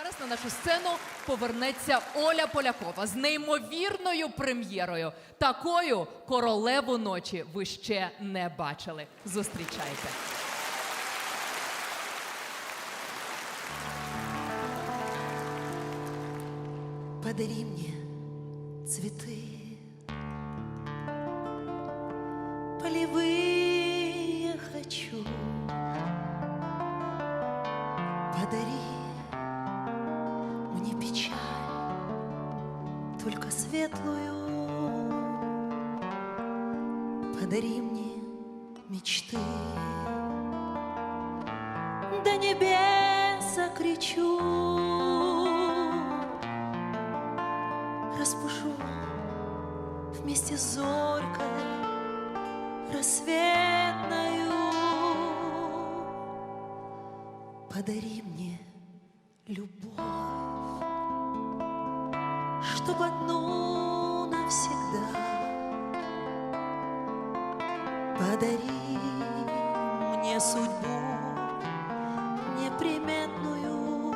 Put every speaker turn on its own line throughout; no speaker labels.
зараз на нашу сцену повернеться Оля Полякова з неймовірною прем'єрою. Такою королеву ночі ви ще не бачили. Зустрічайте.
Подарі мені цветы Только светлую. Подари мне мечты. До небеса кричу распушу вместе с зорькой рассветною. Подари мне чтоб одну навсегда. Подари мне судьбу неприметную.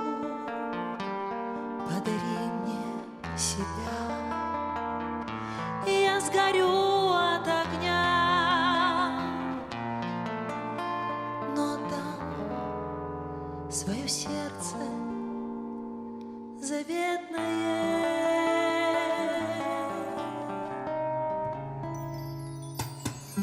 Подари мне себя,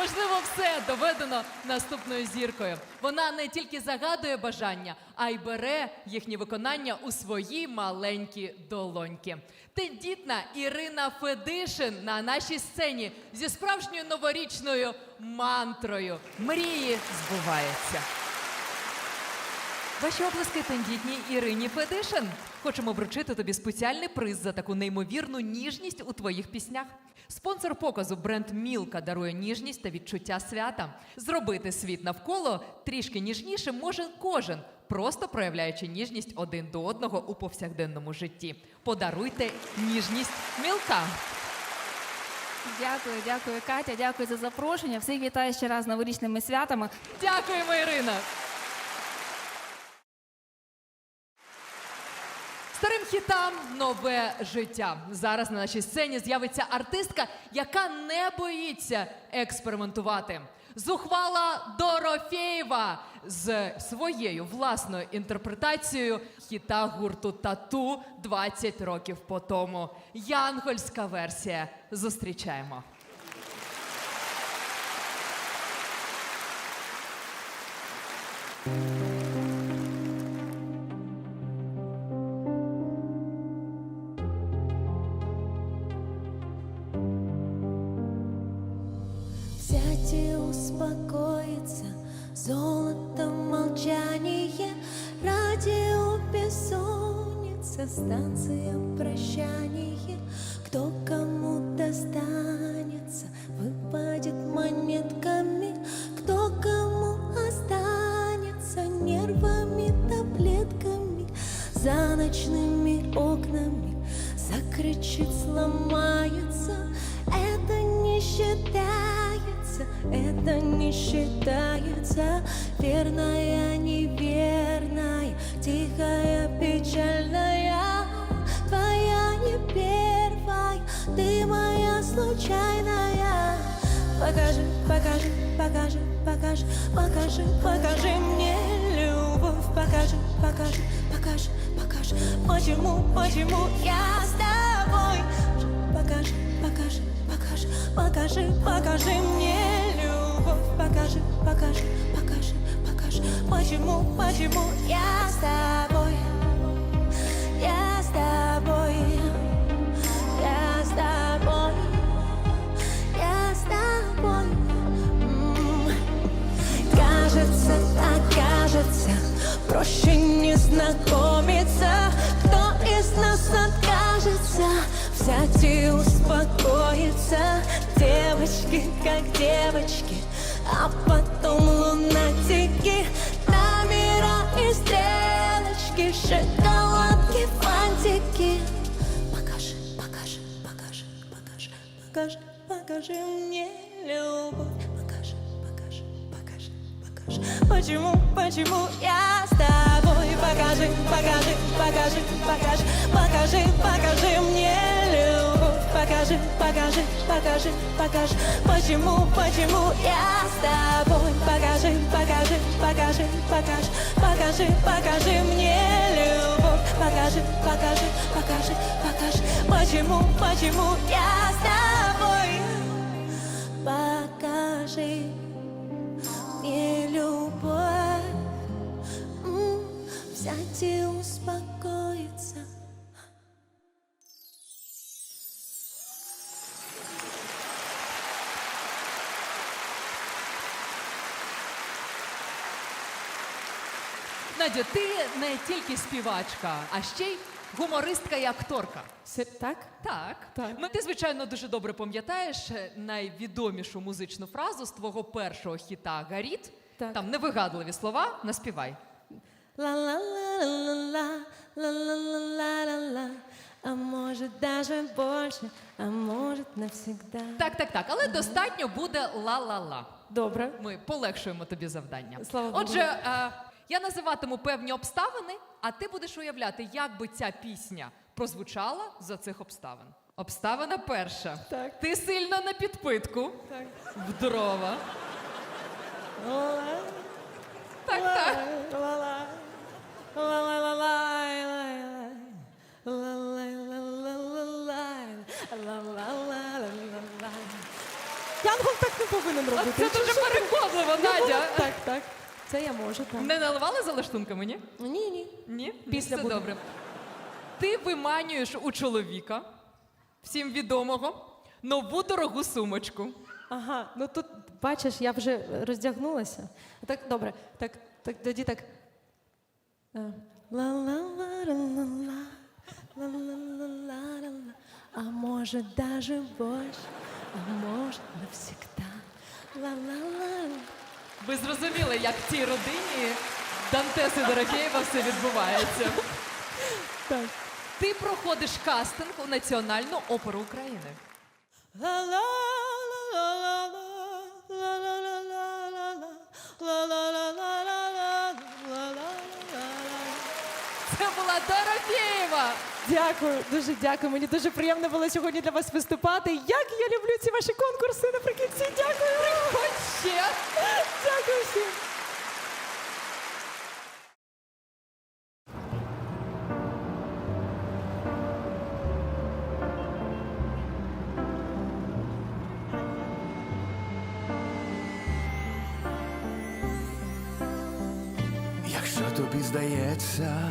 Можливо, все доведено наступною зіркою. Вона не тільки загадує бажання, а й бере їхні виконання у свої маленькі долоньки. Тендітна Ірина Федишин на нашій сцені зі справжньою новорічною мантрою. Мрії збуваються. Ваші оплески тендітній Ірині Федишин. Хочемо вручити тобі спеціальний приз за таку неймовірну ніжність у твоїх піснях. Спонсор показу бренд Мілка дарує ніжність та відчуття свята. Зробити світ навколо трішки ніжнішим може кожен, просто проявляючи ніжність один до одного у повсякденному житті. Подаруйте ніжність Мілка.
Дякую, дякую, Катя. Дякую за запрошення. Всіх вітаю ще раз новорічними святами.
Дякуємо, Ірина. Хітам нове життя. Зараз на нашій сцені з'явиться артистка, яка не боїться експериментувати. Зухвала Дорофєєва з своєю власною інтерпретацією хіта гурту Тату 20 років по тому. Янгольська версія. Зустрічаємо.
Золотом молчание Радио бессонница Станция прощания. Кто кому достанется Выпадет монетками. Кто кому останется Нервами, таблетками За ночными окнами. Закричит, сломается. Это не считается Это не считается Верная, неверная Тихая, печальная. Твоя не первая Ты моя случайная. Покажи, покажи, покажи, покажи Покажи, покажи мне любовь. Покажи, покажи, покажи, покажи. Почему, почему я с тобой? Покажи, покажи, покажи Покажи, покажи мне любовь. Покажи, покажи, Почему, почему я с фантики Покажи, покажи, покажи, покажи Покажи, покажи мне любовь Покажи, покажи, покажи, покажи Почему, почему я с тобой Покажи, покажи, покажи, покажи Покажи, покажи мне любовь Покажи, покажи, покажи, покажи Почему, почему я с тобой Покажи, покажи, покажи, покажи Покажи, покажи мне любовь Покажи, покажи, покажи, покажи Почему, почему я с тобой? Покажи мне любовь. М, Взять и успокоиться.
Надя, ти не тільки співачка, а ще й гумористка і акторка.
Так?
Так.
Так.
Ну, ти, звичайно, дуже добре пам'ятаєш е, найвідомішу музичну фразу з твого першого хіта Гаріт.
Так.
Там невигадливі слова, наспівай.
Ла-ла-ла-ла-ла, ла-ла-ла-ла-ла А может даже больше, а может навсегда
Так, так, так. Але достатньо буде ла-ла-ла.
Добре.
Ми полегшуємо тобі завдання.
Слава Богу.
Отже, е, я називатиму певні обставини, а ти будеш уявляти, як би ця пісня прозвучала за цих обставин. Обставина перша.
Так.
Ти сильно на підпитку.
Так.
В дрова. Так, так.
Янгол так не повинен робити.
це дуже переконливо, Надя.
Так, так. Це я можу, так.
Не наливали за лаштунками, ні?
Ні, ні.
Ні?
Після
Все
буде.
добре. Ти виманюєш у чоловіка, всім відомого, нову дорогу сумочку.
Ага, ну тут бачиш, я вже роздягнулася. Так, добре, так, так тоді так. Е, ла-ла-ла-ла-ла-ла, ла-ла-ла-ла-ла-ла, А може даже больше, а может навсегда. Ла-ла-ла.
Ви зрозуміли, як в цій родині Дантеси Дорофєєва все відбувається.
Так.
Ти проходиш кастинг у Національну оперу України. Це була Дорофєєва!
Дякую, дуже дякую. Мені дуже приємно було сьогодні для вас виступати. Як я люблю ці ваші конкурси наприкінці. Дякую.
Приходь ще!
Дякую всім.
Якщо тобі здається,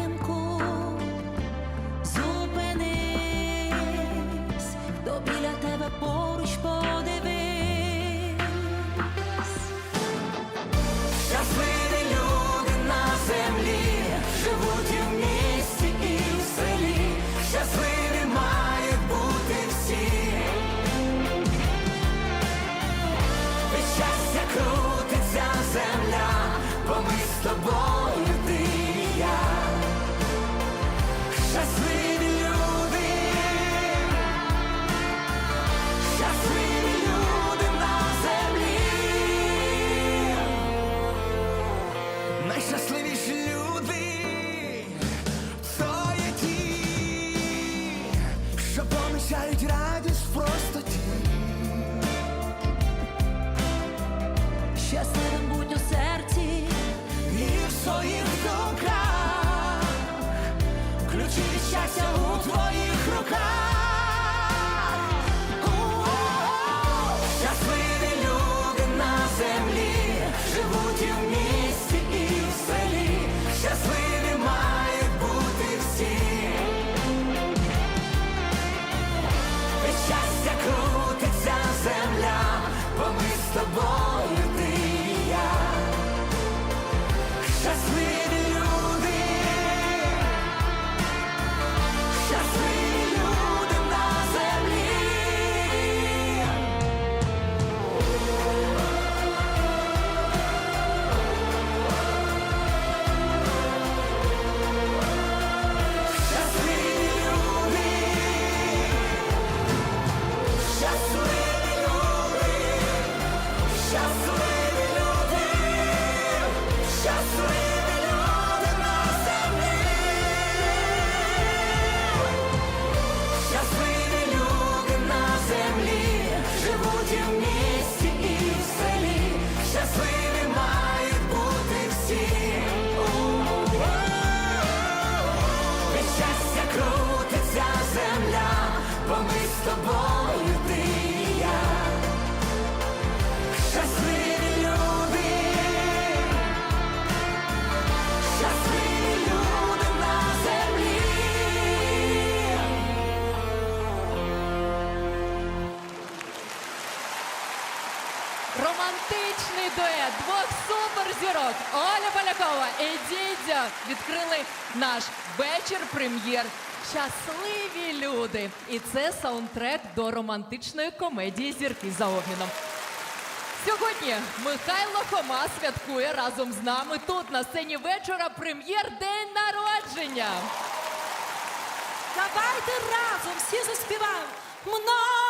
з тобою ти і я. Щасливі люди, на землі.
Романтичний дует двох суперзірок Оля Полякова і Дідя відкрили наш вечір прем'єр. Щасливі люди! І це саундтрек до романтичної комедії Зірки за обміном. Сьогодні Михайло Хома святкує разом з нами тут на сцені вечора прем'єр День народження.
давайте разом всі заспіваємо. Многая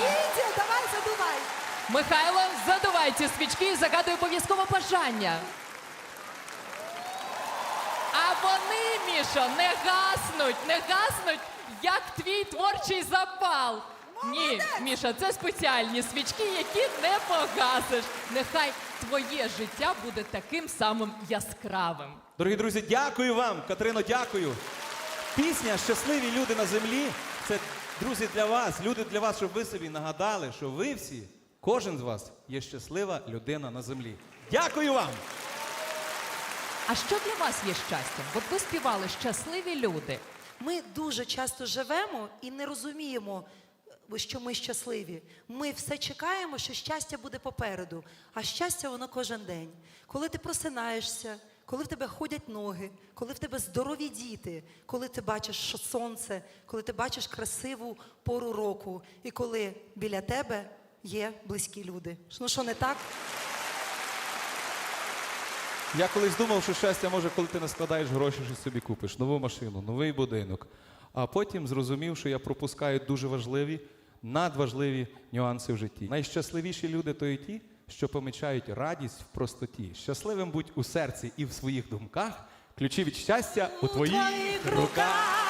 дідя! Давай задувай!
Михайло, задувай ці свічки і загадуй обов'язково бажання. А вони, Мішо, не гаснуть, не гаснуть, як твій творчий запал. Ні, Міша, це спеціальні свічки, які не погасиш. Нехай твоє життя буде таким самим яскравим.
Дорогі друзі, дякую вам. Катерино, дякую. Пісня Щасливі люди на землі. Це, друзі, для вас, люди для вас, щоб ви собі нагадали, що ви всі, кожен з вас є щаслива людина на землі. Дякую вам!
А що для вас є щастя? От ви співали щасливі люди.
Ми дуже часто живемо і не розуміємо, е, що ми щасливі. Ми все чекаємо, що щастя буде попереду, а щастя воно кожен день. Коли ти просинаєшся, коли в тебе ходять ноги, коли в тебе здорові діти, коли ти бачиш що сонце, коли ти бачиш красиву пору року, і коли біля тебе є близькі люди. Ну що не так?
Я колись думав, що щастя може, коли ти не складаєш гроші, що собі купиш нову машину, новий будинок. А потім зрозумів, що я пропускаю дуже важливі, надважливі нюанси в житті. Найщасливіші люди то і ті, що помічають радість в простоті. Щасливим будь у серці і в своїх думках. Ключі від щастя у твоїх руках.